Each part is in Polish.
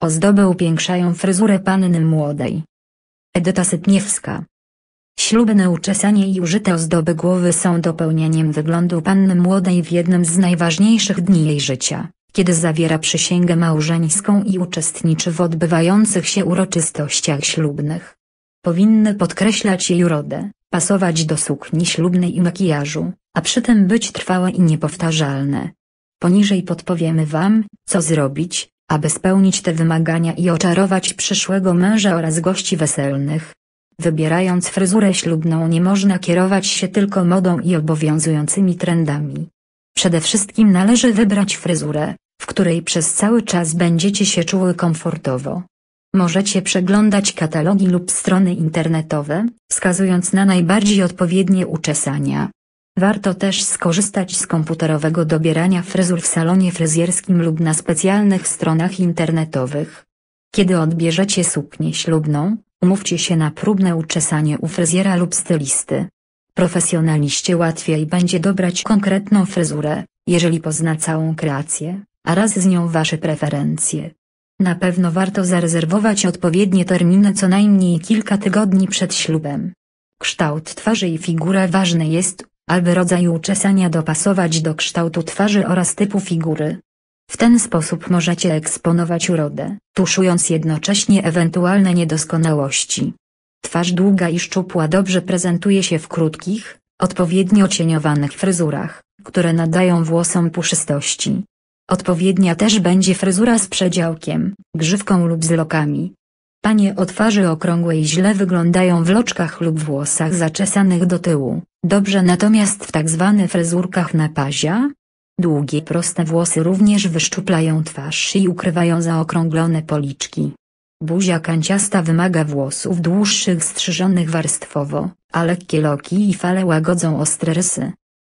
Ozdoby upiększają fryzurę panny młodej. Edyta Sytniewska Ślubne uczesanie i użyte ozdoby głowy są dopełnieniem wyglądu panny młodej w jednym z najważniejszych dni jej życia, kiedy zawiera przysięgę małżeńską i uczestniczy w odbywających się uroczystościach ślubnych. Powinny podkreślać jej urodę, pasować do sukni ślubnej i makijażu, a przy tym być trwałe i niepowtarzalne. Poniżej podpowiemy Wam, co zrobić, aby spełnić te wymagania i oczarować przyszłego męża oraz gości weselnych. Wybierając fryzurę ślubną nie można kierować się tylko modą i obowiązującymi trendami. Przede wszystkim należy wybrać fryzurę, w której przez cały czas będziecie się czuły komfortowo. Możecie przeglądać katalogi lub strony internetowe, wskazując na najbardziej odpowiednie uczesania. Warto też skorzystać z komputerowego dobierania fryzur w salonie fryzjerskim lub na specjalnych stronach internetowych. Kiedy odbierzecie suknię ślubną, umówcie się na próbne uczesanie u fryzjera lub stylisty. Profesjonaliście łatwiej będzie dobrać konkretną fryzurę, jeżeli pozna całą kreację, a raz z nią wasze preferencje. Na pewno warto zarezerwować odpowiednie terminy co najmniej kilka tygodni przed ślubem. Kształt twarzy i figura ważny jest, aby rodzaj uczesania dopasować do kształtu twarzy oraz typu figury. W ten sposób możecie eksponować urodę, tuszując jednocześnie ewentualne niedoskonałości. Twarz długa i szczupła dobrze prezentuje się w krótkich, odpowiednio cieniowanych fryzurach, które nadają włosom puszystości. Odpowiednia też będzie fryzura z przedziałkiem, grzywką lub z lokami. Panie o twarzy okrągłej źle wyglądają w loczkach lub włosach zaczesanych do tyłu, dobrze natomiast w tak zwanych fryzurkach na pazia. Długie proste włosy również wyszczuplają twarz i ukrywają zaokrąglone policzki. Buzia kanciasta wymaga włosów dłuższych strzyżonych warstwowo, a lekkie loki i fale łagodzą ostre rysy.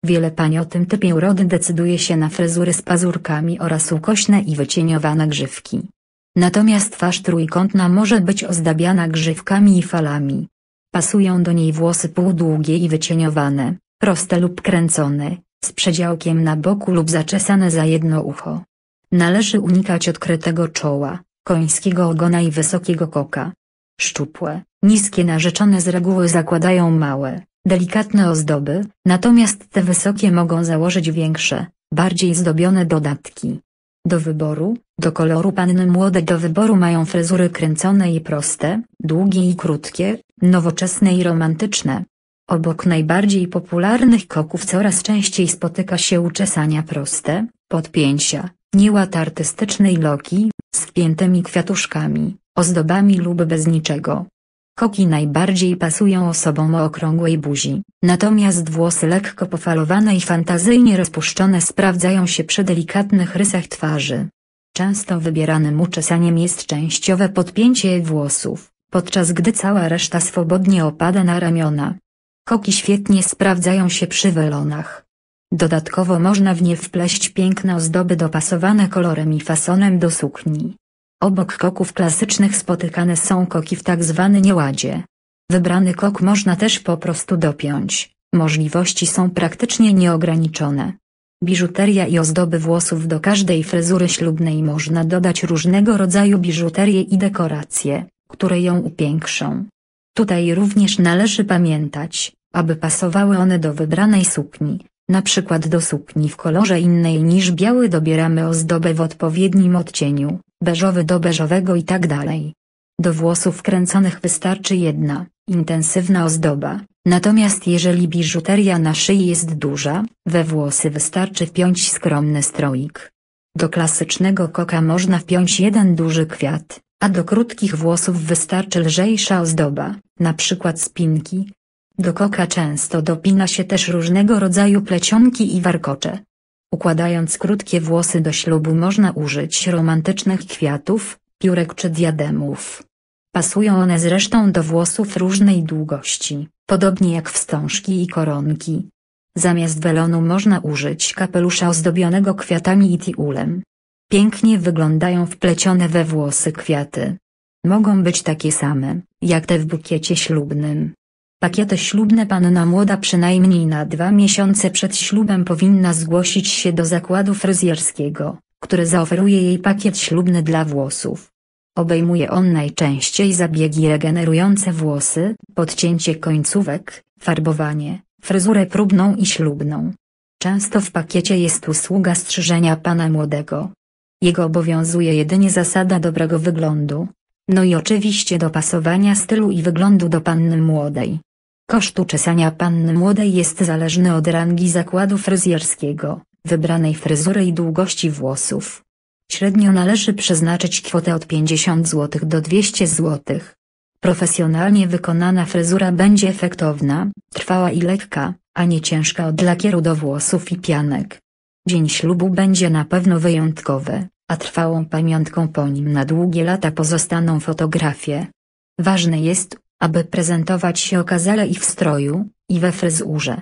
Wiele pań o tym typie urody decyduje się na fryzury z pazurkami oraz ukośne i wycieniowane grzywki. Natomiast twarz trójkątna może być ozdabiana grzywkami i falami. Pasują do niej włosy półdługie i wycieniowane, proste lub kręcone, z przedziałkiem na boku lub zaczesane za jedno ucho. Należy unikać odkrytego czoła, końskiego ogona i wysokiego koka. Szczupłe, niskie narzeczone z reguły zakładają małe, delikatne ozdoby, natomiast te wysokie mogą założyć większe, bardziej zdobione dodatki. Do wyboru, do koloru panny młode do wyboru mają fryzury kręcone i proste, długie i krótkie, nowoczesne i romantyczne. Obok najbardziej popularnych koków coraz częściej spotyka się uczesania proste, podpięcia, nieład artystycznej loki, z wpiętymi kwiatuszkami, ozdobami lub bez niczego. Koki najbardziej pasują osobom o okrągłej buzi, natomiast włosy lekko pofalowane i fantazyjnie rozpuszczone sprawdzają się przy delikatnych rysach twarzy. Często wybieranym uczesaniem jest częściowe podpięcie włosów, podczas gdy cała reszta swobodnie opada na ramiona. Koki świetnie sprawdzają się przy welonach. Dodatkowo można w nie wpleść piękne ozdoby dopasowane kolorem i fasonem do sukni. Obok koków klasycznych spotykane są koki w tak zwany nieładzie. Wybrany kok można też po prostu dopiąć, możliwości są praktycznie nieograniczone. Biżuteria i ozdoby włosów do każdej fryzury ślubnej można dodać różnego rodzaju biżuterię i dekoracje, które ją upiększą. Tutaj również należy pamiętać, aby pasowały one do wybranej sukni, na przykład do sukni w kolorze innej niż biały dobieramy ozdobę w odpowiednim odcieniu, beżowy do beżowego i tak dalej. Do włosów kręconych wystarczy jedna, intensywna ozdoba, natomiast jeżeli biżuteria na szyi jest duża, we włosy wystarczy wpiąć skromny stroik. Do klasycznego koka można wpiąć jeden duży kwiat, a do krótkich włosów wystarczy lżejsza ozdoba, na przykład spinki. Do koka często dopina się też różnego rodzaju plecionki i warkocze. Układając krótkie włosy do ślubu można użyć romantycznych kwiatów, piórek czy diademów. Pasują one zresztą do włosów różnej długości, podobnie jak wstążki i koronki. Zamiast welonu można użyć kapelusza ozdobionego kwiatami i tiulem. Pięknie wyglądają wplecione we włosy kwiaty. Mogą być takie same, jak te w bukiecie ślubnym. Pakiety ślubne panna młoda przynajmniej na dwa miesiące przed ślubem powinna zgłosić się do zakładu fryzjerskiego, który zaoferuje jej pakiet ślubny dla włosów. Obejmuje on najczęściej zabiegi regenerujące włosy, podcięcie końcówek, farbowanie, fryzurę próbną i ślubną. Często w pakiecie jest usługa strzyżenia pana młodego. Jego obowiązuje jedynie zasada dobrego wyglądu. No i oczywiście dopasowania stylu i wyglądu do panny młodej. Koszt uczesania panny młodej jest zależny od rangi zakładu fryzjerskiego, wybranej fryzury i długości włosów. Średnio należy przeznaczyć kwotę od 50 zł do 200 zł. Profesjonalnie wykonana fryzura będzie efektowna, trwała i lekka, a nie ciężka od lakieru do włosów i pianek. Dzień ślubu będzie na pewno wyjątkowy, a trwałą pamiątką po nim na długie lata pozostaną fotografie. Ważne jest, aby prezentować się okazale i w stroju, i we fryzurze.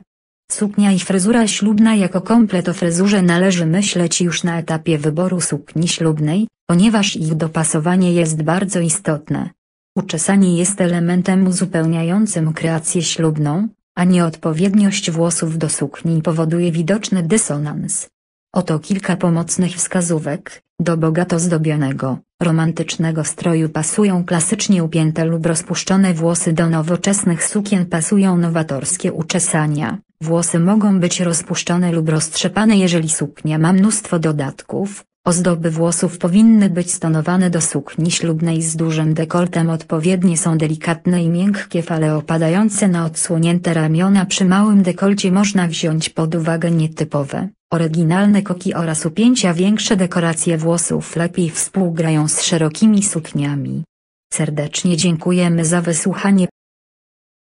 Suknia i fryzura ślubna jako komplet o fryzurze należy myśleć już na etapie wyboru sukni ślubnej, ponieważ ich dopasowanie jest bardzo istotne. Uczesanie jest elementem uzupełniającym kreację ślubną, a nieodpowiedniość włosów do sukni powoduje widoczny dysonans. Oto kilka pomocnych wskazówek, do bogato zdobionego, romantycznego stroju pasują klasycznie upięte lub rozpuszczone włosy do nowoczesnych sukien pasują nowatorskie uczesania, włosy mogą być rozpuszczone lub roztrzepane jeżeli suknia ma mnóstwo dodatków, Ozdoby włosów powinny być stonowane do sukni ślubnej z dużym dekoltem. Odpowiednie są delikatne i miękkie fale opadające na odsłonięte ramiona. Przy małym dekolcie można wziąć pod uwagę nietypowe, oryginalne koki oraz upięcia większe dekoracje włosów lepiej współgrają z szerokimi sukniami. Serdecznie dziękujemy za wysłuchanie